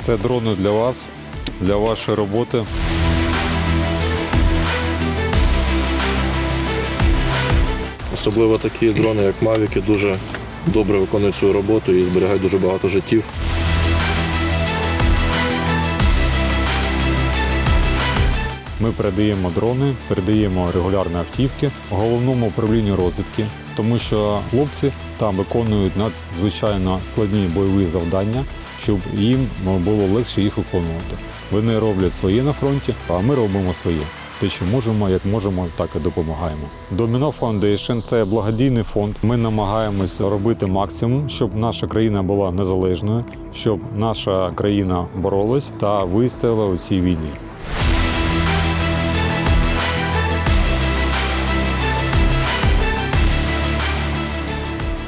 Це дрони для вас, для вашої роботи. Особливо такі дрони, як Мавіки, дуже добре виконують свою роботу і зберігають дуже багато життів. Ми передаємо дрони, передаємо регулярні автівки головному управлінню розвідки, тому що хлопці там виконують надзвичайно складні бойові завдання, щоб їм було легше їх виконувати. Вони роблять своє на фронті, а ми робимо своє. Те, що можемо, як можемо, так і допомагаємо. Domino Foundation – це благодійний фонд. Ми намагаємося робити максимум, щоб наша країна була незалежною, щоб наша країна боролась та вистояла у цій війні.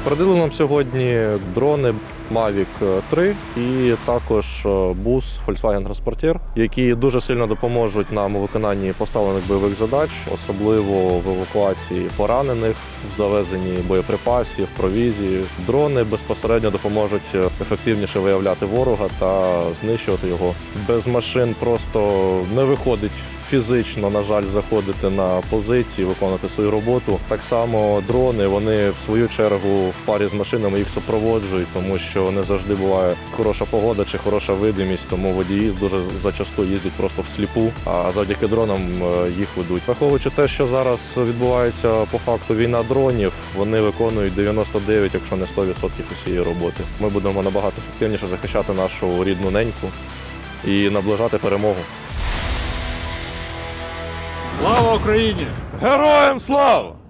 Передали нам сьогодні дрони Mavic 3 і також е, бус Volkswagen Transporter, які дуже сильно допоможуть нам у виконанні поставлених бойових задач, особливо в евакуації поранених, в завезенні боєприпасів, провізії. Дрони безпосередньо допоможуть е, ефективніше виявляти ворога та знищувати його. Без машин просто не виходить фізично, на жаль, заходити на позиції, виконувати свою роботу. Так само дрони вони в свою чергу в парі з машинами їх супроводжують, тому що не завжди буває хороша погода чи хороша видимість, тому водії дуже зачасту їздять просто всліпу, а завдяки дронам е, їх ведуть. Враховуючи те, що зараз відбувається по факту війна дронів, вони виконують 99, якщо не 100% усієї роботи. Ми будемо набагато ефективніше захищати нашу рідну неньку і наближати перемогу. Слава Україні! Героям слава!